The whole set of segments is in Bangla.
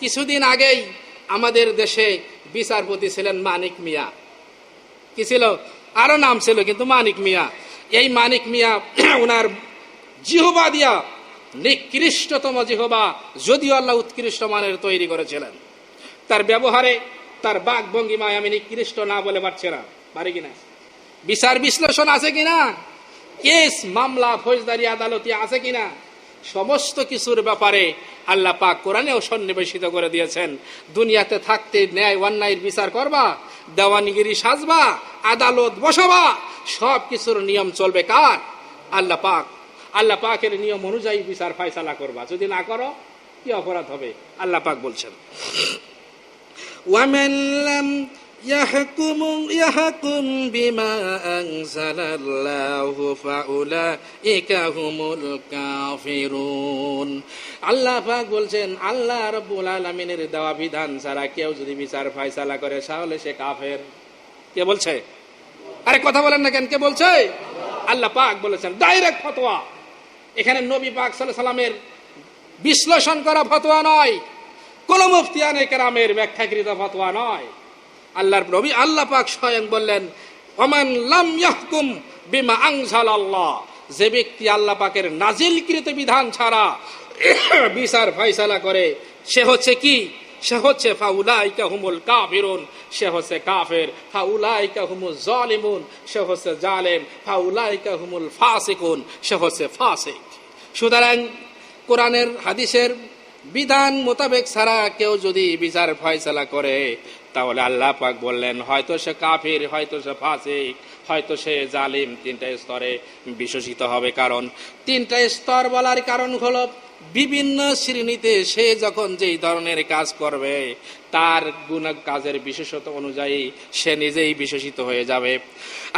কিছুদিন আগেই আমাদের দেশে বিচারপতি ছিলেন মানিক মিয়া। কি ছিল? আরও নাম ছিল কিন্তু মানিক মিয়া। এই মানিক মিয়া ওনার জিহবা দিয়া নিকৃষ্টতম জিহবা, যদিও আল্লাহ উৎকৃষ্ট মানের তৈরি করেছিলেন। তার ব্যবহারে তার বাক ভঙ্গিমায় আমি নিকৃষ্ট না বলে পারছে না। পারি কিনা বিচার বিশ্লেষণ আছে কিনা কেস মামলা, ফৌজদারি, আদালতি আছে কিনা সমস্ত কিছুর ব্যাপারে আল্লাহ পাক কোরআনেও সন্নিবেশিত করে দিয়েছেন। দুনিয়াতে থাকতে ন্যায়, অন্যায়ের বিচার করবা, দেওয়ানিগিরি সাজবা, আদালত বসাবা, সব কিছুর নিয়ম চলবে কার? আল্লাহ পাক। আল্লাহ পাকের নিয়ম অনুযায়ী বিচার ফায়সালা করবা। যদি না করো, কি অপরাধ হবে? আল্লাহ পাক বলছেন। ওয়ামেন يحكم يحكم بما أنزل الله فأولئك هم الكافرون আল্লাহ পাক বলছেন আল্লাহ রব্বুল আলমিনের দেওয়া বিধান ছাড়া কেউ যদি বিচার ফায়সালা করে তাহলে সে কাফের কে বলছে আরে কথা বলেন না কেন কে বলছে আল্লাহ পাক বলেছেন ডাইরেক্ট ফতোয়া এখানে নবী পাক সাল্লাহ সাল্লামের বিশ্লেষণ করা ফতোয়া নয় কোন মুফতিয়ানে কেরামের ব্যাখ্যাকৃত ফতোয়া নয় আল্লাহর নবী আল্লাহ পাক স্বয়ং বললেন, ওমান লাম ইয়াহকুম বিমা আনজাল আল্লাহ যে ব্যক্তি আল্লাহ পাকের নাজিলকৃত বিধান ছাড়া বিচার ফয়সালা করে, সে হচ্ছে কি? সে হচ্ছে ফাউলাইকা হুমুল কাফিরুন, সে হচ্ছে কাফের। ফাউলাইকা হুমুল জালিমুন, সে হচ্ছে জালেম। ফাউলাইকা হুমুল ফাসিকুন, সে হচ্ছে ফাসিক। সুতরাং কোরআনের হাদিসের বিধান মোতাবেক ছাড়া কেউ যদি বিচার ফয়সালা করে তাহলে আল্লাহ পাক বললেন, হয়তো সে কাফির, হয়তো সে ফাসিক, হয়তো সে জালিম। তিনটা স্তরে বিশ্বসিত হবে কারণ, তিনটা স্তর বলার কারণ হলো বিভিন্ন শ্রেণীতে সে যখন যেই ধরনের কাজ করবে, তার গুণ কাজের বিশেষত অনুযায়ী সে নিজেই বিশেষিত হয়ে যাবে।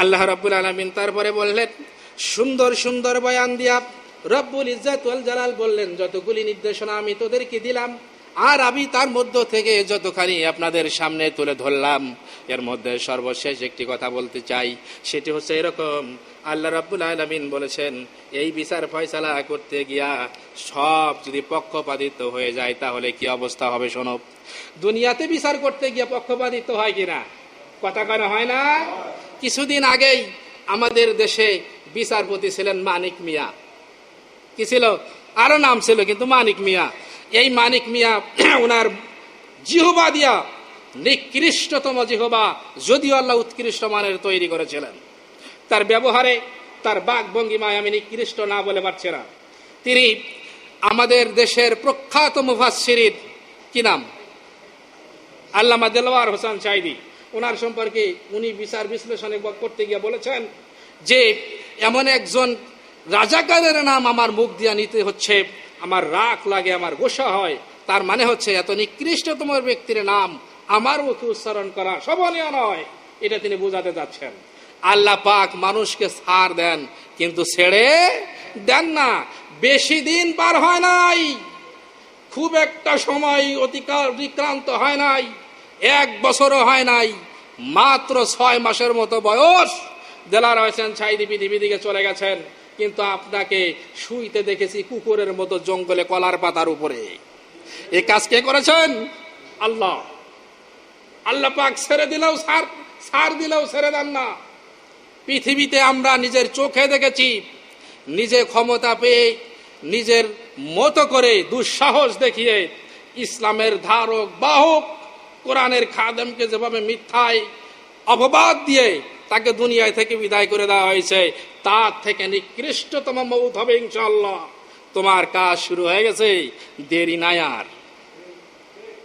আল্লাহ রব্বুল আলমিন তারপরে বললেন, সুন্দর সুন্দর বয়ান দিয়া রব্বুল ইজ্জাত ওয়াল জালাল বললেন, যতগুলি নির্দেশনা আমি তোদেরকে দিলাম আর আমি তার মধ্য থেকে যতখানি আপনাদের সামনে তুলে ধরলাম, এর মধ্যে সর্বশেষ একটি কথা বলতে চাই, সেটি হচ্ছে এরকম। আল্লাহ রাব্বুল আলমিন বলেছেন, এই বিচার ফয়সালা করতে গিয়া সব যদি পক্ষপাতিত্ব হয়ে যায়, তাহলে কি অবস্থা হবে শোনো? দুনিয়াতে বিচার করতে গিয়ে পক্ষপাতিত্ব হয় কিনা? কথা কেন হয় না? কিছুদিন আগেই আমাদের দেশে বিচারপতি ছিলেন মানিক মিয়া। কি ছিল? আরও নাম ছিল কিন্তু মানিক মিয়া। এই মানিক মিয়া ওনার জিহবা দিয়া নিকৃষ্টতম জিহবা, যদিও আল্লাহ উৎকৃষ্ট মানের তৈরি করেছিলেন। তার ব্যবহারে তার বাক ভঙ্গিমায় আমি নিকৃষ্ট না বলে পারছি না। তিনি আমাদের দেশের প্রখ্যাত মুফাসিরির কি নাম? আল্লামা দেলোয়ার হোসেন চাইদি। ওনার সম্পর্কে উনি বিচার বিশ্লেষণে করতে গিয়ে বলেছেন যে, এমন একজন রাজাকারের নাম আমার মুখ দিয়া নিতে হচ্ছে আমার রাগ লাগে, আমার গোসা হয়, তার মানে হচ্ছে এত নিকৃষ্টতম ব্যক্তির নাম আমার মুখে উচ্চারণ করা শোভনীয় নয়। এটা তিনি বোঝাতে যাচ্ছেন আল্লাহ পাক মানুষকে ছাড় দেন, কিন্তু ছেড়ে দেন না। বেশি দিন পার হয় নাই। খুব একটা সময় অতিকার অতিক্রান্ত হয় নাই। এক বছরও হয় নাই। মাত্র ছয় মাসের মতো বয়স। দেলার হয়েছেন ছাইদি পৃথিবী দিকে চলে গেছেন। কিন্তু আপনাকে শুইতে দেখেছি কুকুরের মতো জঙ্গলে কলার পাতার উপরে। এ কাজ কে করেছেন? আল্লাহ। আল্লাহ পাক ছেড়ে দিলেও সার সার দিলেও ছেড়ে দেন না। পৃথিবীতে আমরা নিজের চোখে দেখেছি, নিজে ক্ষমতা পেয়ে, নিজের মতো করে দুঃসাহস দেখিয়ে ইসলামের ধারক, বাহক, কোরআনের খাদেমকে যেভাবে মিথ্যায় অপবাদ দিয়ে তাকে দুনিয়ায় থেকে বিদায় করে দেওয়া হয়েছে। তার থেকে নিকৃষ্টতম মৌত হবে ইনশাল্লাহ তোমার কাজ শুরু হয়ে গেছে। দেরি নাই আর।